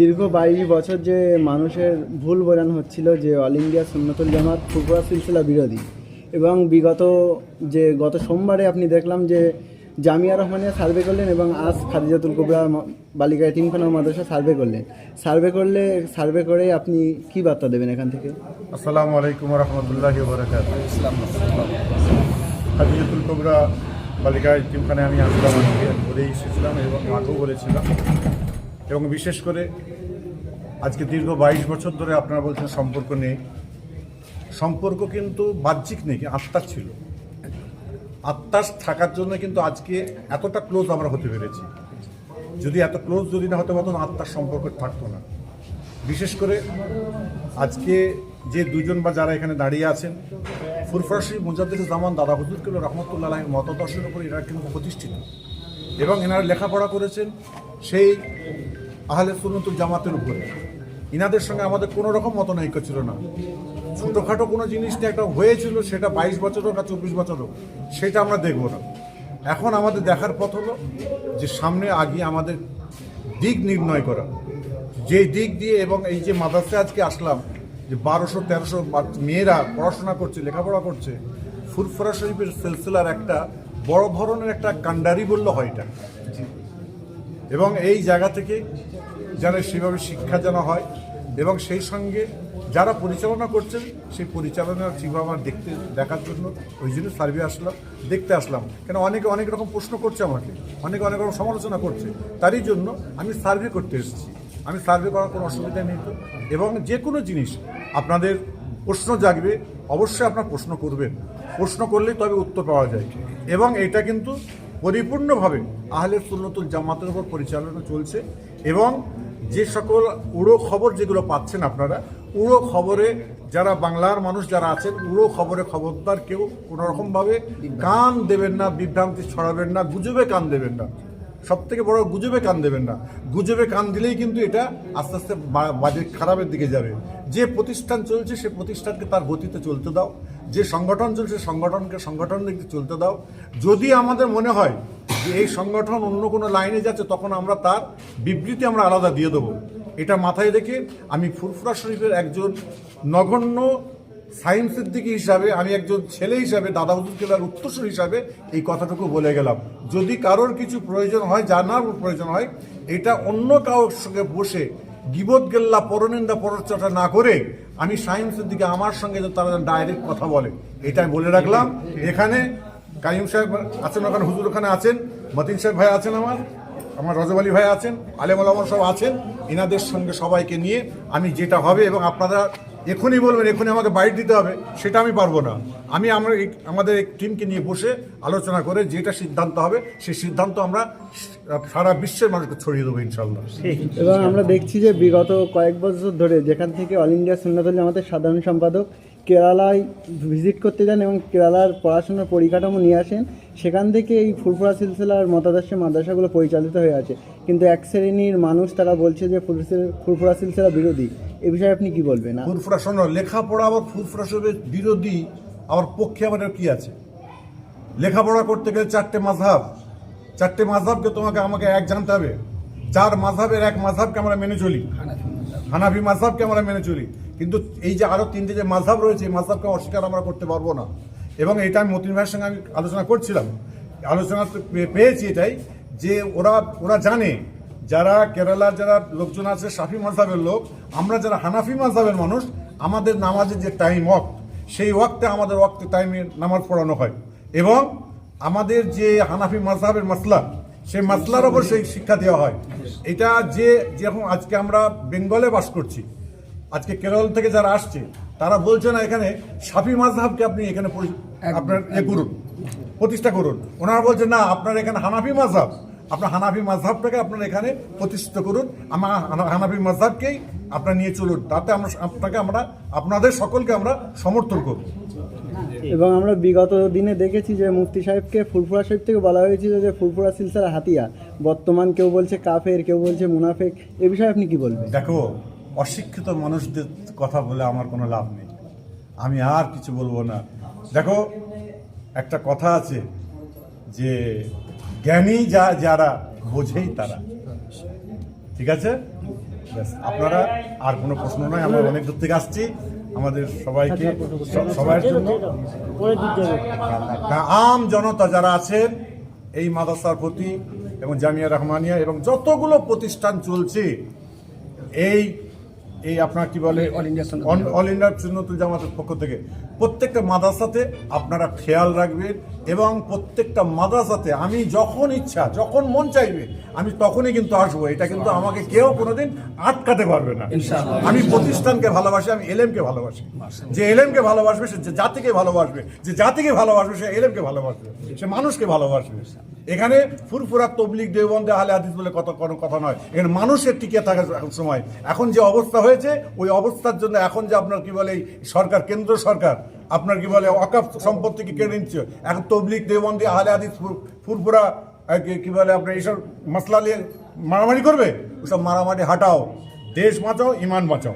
দীর্ঘ বাইশ বছর যে মানুষের ভুল বোঝানো হচ্ছিল যে অল ইন্ডিয়া সুন্নতুল জামাত ফুরফুরা সিলসিলা বিরোধী এবং বিগত যে গত সোমবারে আপনি দেখলাম যে জামিয়া রহমানিয়া সার্ভে করলেন এবং আজ খাদিজাতুল কুবরা বালিকা এতিমখানা মাদ্রাসা সার্ভে করলেন। সার্ভে করলে, সার্ভে করে আপনি কি বার্তা দেবেন এখান থেকে? আসসালামু আলাইকুম রহমতুল্লাহি হাজিজতুল কবরা বালিকা ইতিমখানে আমি আসলাম বলেই এসেছিলাম এবং আগেও বলেছিলাম। এবং বিশেষ করে আজকে দীর্ঘ বাইশ বছর ধরে আপনারা বলছেন সম্পর্ক নেই। সম্পর্ক কিন্তু বাহ্যিক নেই, আত্মার ছিল। আত্মার থাকার জন্য কিন্তু আজকে এতটা ক্লোজ আমরা হতে পেরেছি। যদি এত ক্লোজ যদি না হতে পারতাম, আত্মার সম্পর্ক থাকতো না। বিশেষ করে আজকে যে দুজন বা যারা এখানে দাঁড়িয়ে আছেন, ফুরফরাসি মুজাদ্দিদ জামান দাদা হুজুরকুল রহমতুল্লাহ মতদর্শের উপর এরা কিন্তু প্রতিষ্ঠিত। এবং এনারা লেখাপড়া করেছেন, সেই আহলে সুনতুল জামাতের উপরে। ইনাদের সঙ্গে আমাদের কোনো রকম মতনৈক্য ছিল না। ছোটোখাটো কোনো জিনিসটা একটা হয়েছিল, সেটা বাইশ বছর হোক আর চব্বিশ বছর হোক, সেটা আমরা দেখব না। এখন আমাদের দেখার পথ হলো যে সামনে আগিয়ে আমাদের দিক নির্ণয় করা। যে দিক দিয়ে এবং এই যে মাদ্রাসে আজকে আসলাম, যে বারোশো, তেরোশো মেয়েরা পড়াশোনা করছে, লেখাপড়া করছে, ফুরফরা শরীফের সিলসিলার একটা বড় ধরনের একটা কান্ডারি বললে হয় এটা। এবং এই জায়গা থেকে যেন সেভাবে শিক্ষা যেন হয় এবং সেই সঙ্গে যারা পরিচালনা করছেন, সেই পরিচালনা ঠিকভাবে আমার দেখতে, দেখার জন্য। ওই জন্য সার্ভে আসলাম, দেখতে আসলাম। কেন অনেকে অনেক রকম প্রশ্ন করছে আমাকে, অনেকে অনেক রকম সমালোচনা করছে। তারই জন্য আমি সার্ভে করতে এসেছি। আমি সার্ভে করার কোনো অসুবিধা নেই তো। এবং যে কোনো জিনিস, আপনাদের প্রশ্ন জাগবে, অবশ্যই আপনার প্রশ্ন করবেন। প্রশ্ন করলেই তবে উত্তর পাওয়া যায়। এবং এটা কিন্তু পরিপূর্ণভাবে আহলে সুন্নতুল জামাতের উপর পরিচালনা চলছে এবং যে সকল উড়ো খবর যেগুলো পাচ্ছেন আপনারা, উড়ো খবরে যারা বাংলার মানুষ যারা আছেন, উড়ো খবরে খবরদার কেউ কোনোরকমভাবে কান দেবেন না, বিভ্রান্তি ছড়াবেন না, গুজবে কান দেবেন না। সব থেকে বড় গুজবে কান দেবেন না। গুজবে কান দিলেই কিন্তু এটা আস্তে আস্তে বা- বাজে, খারাপের দিকে যাবে। যে প্রতিষ্ঠান চলছে, সে প্রতিষ্ঠানকে তার গতিতে চলতে দাও। যে সংগঠন চলছে, সংগঠনকে সংগঠন দিকে চলতে দাও। যদি আমাদের মনে হয় যে এই সংগঠন অন্য কোনো লাইনে যাচ্ছে, তখন আমরা তার বিবৃতি আমরা আলাদা দিয়ে দেবো। এটা মাথায় রেখে আমি ফুরফুরা শরীফের একজন নগণ্য সায়েন্সের দিকে হিসাবে, আমি একজন ছেলে হিসাবে, দাদা হুজুর কেলার উত্তরসূর হিসাবে এই কথাটুকু বলে গেলাম। যদি কারোর কিছু প্রয়োজন হয়, জানার প্রয়োজন হয়, এটা অন্য কারোর সঙ্গে বসে গিবত গেল্লা, পরনিন্দা পরচর্চা না করে আমি সায়েন্সের দিকে আমার সঙ্গে তারা ডাইরেক্ট কথা বলে, এটাই বলে রাখলাম। এখানে কাইম সাহেব আছেন ওখানে, হুজুর ওখানে আছেন, মতিন সাহেব ভাই আছেন আমার আমার রজব আলী ভাই আছেন, আলেম আলম সব আছেন, এনাদের সঙ্গে সবাইকে নিয়ে আমি যেটা হবে এবং আপনারা এখনই বলবেন এখনই আমাকে বাইট দিতে হবে সেটা আমি পারব না। আমি আমরা এই- আমাদের এই টিমকে নিয়ে বসে আলোচনা করে যেটা সিদ্ধান্ত হবে সেই সিদ্ধান্ত আমরা সারা বিশ্বের মানুষকে ছড়িয়ে দেবো ইনশাল্লাহ এবং আমরা দেখছি যে বিগত কয়েক বছর ধরে যেখান থেকে অল ইন্ডিয়া সুন্নতুল আমাদের সাধারণ সম্পাদক কেরালায় ভিজিট করতে যান এবং কেরালার পড়াশোনার পরিকাঠামো নিয়ে আসেন সেখান থেকে এই ফুরফুরা সিলসিলার মতাদর্শ মাদ্রাসাগুলো পরিচালিত হয়ে আছে। কিন্তু এক শ্রেণির মানুষ তারা বলছে যে ফুরফুরা সিলসিলা বিরোধী। এ বিষয়ে আপনি কি বলবেন? ফুরফুরা শোনো, লেখাপড়া আবার ফুরফুরা শরীফের বিরোধী আমার পক্ষে আমাদের কি আছে? লেখাপড়া করতে গেলে চারটে মাঝহাব। চারটে মাঝহাবকে তোমাকে, আমাকে এক জানতে হবে। চার মাঝহাবের এক মাঝহাবকে আমরা মেনে চলি। হানাফি মাঝহাবকে আমরা মেনে চলি। কিন্তু এই যে আরও তিনটে যে মাঝহাব রয়েছে, এই মাঝহাবকে অস্বীকার আমরা করতে পারব না। এবং এটা আমি মতিন ভাইয়ের সঙ্গে আমি আলোচনা করছিলাম। আলোচনা পেয়েছি এটাই যে ওরা ওরা জানে যারা কেরালার যারা লোকজন আছে সাফি মাঝহাবের লোক আমরা যারা হানাফি মাঝহাবের মানুষ আমাদের নামাজের যে টাইম ওয়াক্ত সেই ওয়াক্তে আমাদের ওয়াক্তে টাইমে নামাজ পড়ানো হয়। এবং আমাদের যে হানাফি মাঝহাবের মাসলা সেই মাসলার ওপর সেই শিক্ষা দেওয়া হয়। এটা যে যেরকম আজকে আমরা বেঙ্গলে বাস করছি আজকে কেরল থেকে যারা আসছে তারা বলছে না এখানে সাফি মাঝহাবকে আপনি এখানে আপনার এ করুন প্রতিষ্ঠা করুন। ওনারা বলছে না আপনার এখানে হানাফি মাঝহাব আপনার হানাফি মাঝহাবটাকে আপনার এখানে প্রতিষ্ঠিত করুন। আমার হানা- হানাফি মাঝহাবকেই আপনার নিয়ে চলুন। তাতে আমরা আপনাকে আমরা আপনাদের সকলকে আমরা সমর্থন করব। এবং আমরা বিগত দিনে দেখেছি যে মুফতি সাহেবকে ফুরফুরা সাহেব থেকে বলা হয়েছিল যে ফুরফুরা সিলসিলা হাতিয়া। বর্তমান কেউ বলছে কাফের কেউ বলছে মুনাফেক। এ বিষয়ে আপনি কি বলবেন? দেখো অশিক্ষিত মানুষদের কথা বলে আমার কোনো লাভ নেই। আমি আর কিছু বলব না। দেখো একটা কথা আছে যে জ্ঞানী যা, যারা বোঝেই তারা। ঠিক আছে? আপনারা আর কোনো প্রশ্ন নয়, আমরা অনেক দূর থেকে আসছি। আমাদের সবাইকে সবার জন্য। আম জনতা যারা আছেন, এই মাদ্রাসার প্রতি এবং জামিয়া রহমানিয়া এবং যতগুলো প্রতিষ্ঠান চলছে, এই এই আপনার কি বলে all India all India Sunnatul জামাতের পক্ষ থেকে প্রত্যেকটা মাদ্রাসাতে আপনারা খেয়াল রাখবেন এবং প্রত্যেকটা মাদ্রাসাতে আমি যখন ইচ্ছা যখন মন চাইবে আমি তখনই কিন্তু আসব। এটা কিন্তু আমাকে কেউ কোনোদিন আটকাতে পারবে না। আমি প্রতিষ্ঠানকে ভালোবাসি আমি এলএমকে ভালোবাসি। যে এলএমকে ভালোবাসবে সে যে জাতিকে ভালোবাসবে যে জাতিকে ভালোবাসবে সে এলএমকে ভালোবাসবে সে মানুষকে ভালোবাসবে। এখানে ফুরফুরা তবলিক দেওবন্দে আহলে হাদিস বলে কত কোনো কথা নয়। এখানে মানুষের টিকে থাকার এখন সময়। এখন যে অবস্থা হয়েছে, ওই অবস্থার জন্য এখন যে আপনার কি বলে সরকার, কেন্দ্র সরকার, আপনার কি বলে অকাপ সম্পত্তিকে কেড়ে নিচ্ছে। এখন তবলিক দেবন্দে আহলে ফুর- ফুরফুরা কি বলে আপনার এইসব মশলা নিয়ে মারামারি করবে? ওসব মারামারি হাটাও। দেশ বাঁচাও, ইমান বাঁচাও।